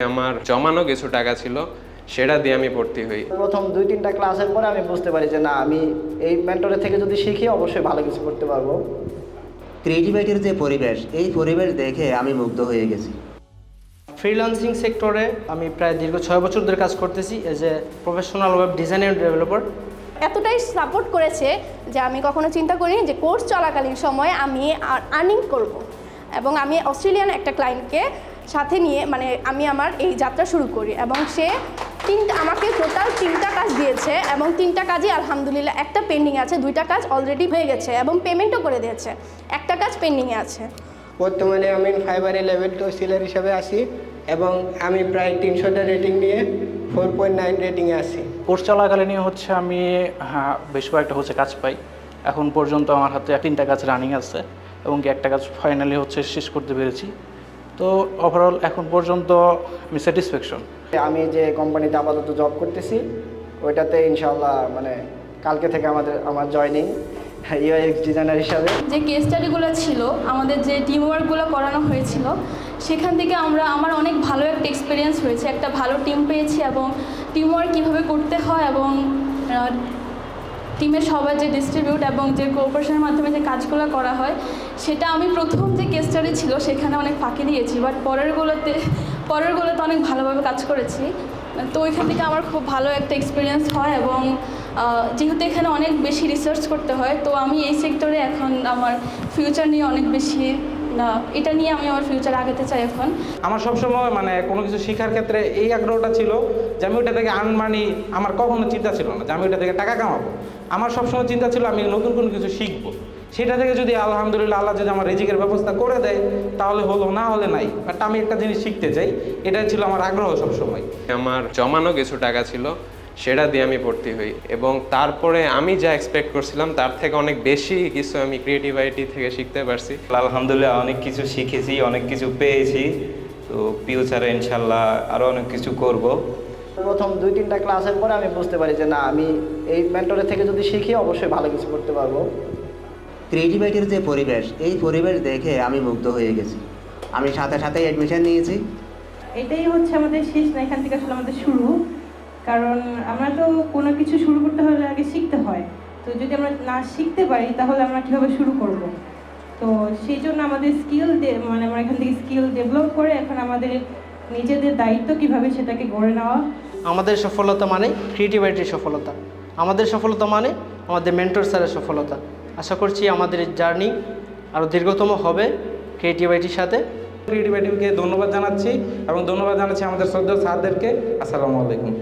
আমার জমানো কিছু টাকা ছিল সেটা দিয়ে আমি ভর্তি হই। প্রথম দুই তিনটা ক্লাসের পরে আমি বুঝতে পারি যে না আমি এই মেন্টরের থেকে যদি শিখি অবশ্যই ভালো কিছু করতে পারব। ক্রিয়েটিভিটির যে পরিবেশ এই পরিবেশ দেখে আমি মুগ্ধ হয়ে গেছি। ফ্রিল্যান্সিং সেক্টরে আমি প্রায় দীর্ঘ ছয় বছর ধরে কাজ করতেছি as a professional web designer developer এতটাই সাপোর্ট করেছে যে আমি কখনো চিন্তা করিনি যে কোর্স চলাকালীন সময়ে আমি আর্নিং করব। এবং আমি অস্ট্রেলিয়ান একটা ক্লায়েন্টকে সাথে নিয়ে মানে আমি আমার এই যাত্রা শুরু করি এবং সে তিনটা আমাকে টোটাল তিনটা কাজ দিয়েছে এবং তিনটা কাজই আলহামদুলিল্লাহ একটা পেন্ডিং আছে দুইটা কাজ অলরেডি হয়ে গেছে এবং পেমেন্টও করে দিয়েছে। একটা কাজ পেন্ডিংয়ে আছে। বর্তমানে আমি ফাইবারে লেভেল টু সিলার হিসাবে আসি এবং আমি প্রায় তিনশোটা রেটিং নিয়ে ফোর পয়েন্ট নাইন রেটিংয়ে আসি কোর্স চলাকালীনই হচ্ছে আমি হ্যাঁ বেশ কয়েকটা হচ্ছে কাজ পাই। এখন পর্যন্ত আমার হাতে তিনটা কাজ রানিং আছে এবং কি একটা কাজ ফাইনালি হচ্ছে শেষ করতে পেরেছি। তো ওভারঅল এখন পর্যন্ত আমি স্যাটিসফ্যাকশন আমি যে কোম্পানিতে আপাতত জব করতেছি ওইটাতে ইনশাল্লাহ মানে কালকে থেকে আমাদের আমার জয়নিং ইউএক্স ডিজাইনার হিসাবে। যে কেস স্টাডিগুলো ছিল আমাদের যে টিম ওয়ার্কগুলো করানো হয়েছিল সেখান থেকে আমরা আমার অনেক ভালো একটা এক্সপিরিয়েন্স হয়েছে। একটা ভালো টিম পেয়েছি এবং টিম ওয়ার্ক কীভাবে করতে হয় এবং টিমের সবাই যে ডিস্ট্রিবিউট এবং যে কোঅপারেশনের মাধ্যমে যে কাজগুলো করা হয়, সেটা আমি প্রথম যে কেস ছিল সেখানে অনেক ফাঁকি দিয়েছি বাট পরেরগুলোতে পরেরগুলোতে অনেক ভালোভাবে কাজ করেছি। তো ওইখান থেকে আমার খুব ভালো একটা এক্সপিরিয়েন্স হয় এবং যেহেতু এখানে অনেক বেশি রিসার্চ করতে হয়, তো আমি এই সেক্টরে এখন আমার ফিউচার নিয়ে অনেক বেশি এটা নিয়ে আমি আমার ফিউচার আগাতে চাই এখন। আমার সবসময় মানে কোনো কিছু শেখার ক্ষেত্রে এই আগ্রহটা ছিল যে আমি ওইটা থেকে আর্ন মানি আমার কখনো চিন্তা ছিল না যে আমি ওইটা থেকে টাকা কামাবো। আমার সবসময় চিন্তা ছিল আমি নতুন কোনো কিছু শিখব। সেটা থেকে যদি আলহামদুলিল্লাহ আল্লাহ যদি আমার রিজিকের ব্যবস্থা করে দেয় তাহলে হলো না হলে নাই। বাট আমি একটা জিনিস শিখতে চাই এটাই ছিল আমার আগ্রহ সবসময়। আমার জমানো কিছু টাকা ছিল সেটা দিয়ে আমি ভর্তি হই। এবং তারপরে আমি যা এক্সপেক্ট করছিলাম তার থেকে অনেক বেশি কিছু আমি ক্রিয়েটিভিটি থেকে শিখতে পারছি। আলহামদুলিল্লাহ অনেক কিছু শিখেছি অনেক কিছু পেয়েছি। তো ফিউচারে ইনশাল্লাহ আরও অনেক কিছু করব। প্রথম দুই তিনটা ক্লাসের পরে আমি বুঝতে পারি যে না আমি এই মেন্টরের থেকে যদি শিখি অবশ্যই ভালো কিছু করতে পারব। ক্রিয়েটিভিটির যে পরিবেশ এই পরিবেশ দেখে আমি মুগ্ধ হয়ে গেছি। আমি সাথে সাথে অ্যাডমিশন নিয়েছি। এটাই হচ্ছে আমাদের শেষ না এখান থেকে আসলে আমাদের শুরু। কারণ আমরা তো কোনো কিছু শুরু করতে হলে আগে শিখতে হয়। তো যদি আমরা না শিখতে পারি তাহলে আমরা কীভাবে শুরু করব? তো সেই জন্য আমাদের স্কিল মানে আমরা এখান থেকে স্কিল ডেভেলপ করে এখন আমাদের নিজেদের দায়িত্ব কীভাবে সেটাকে গড়ে নেওয়া। আমাদের সফলতা মানে ক্রিয়েটিভিটির সফলতা। আমাদের সফলতা মানে আমাদের মেন্টর স্যারের সফলতা। আশা করছি আমাদের জার্নি আরও দীর্ঘতম হবে ক্রিয়েটিভিটির সাথে। ক্রিয়েটিভিটিকে ধন্যবাদ জানাচ্ছি এবং ধন্যবাদ জানাচ্ছি আমাদের শ্রদ্ধা স্যারদেরকে। আসসালামু আলাইকুম।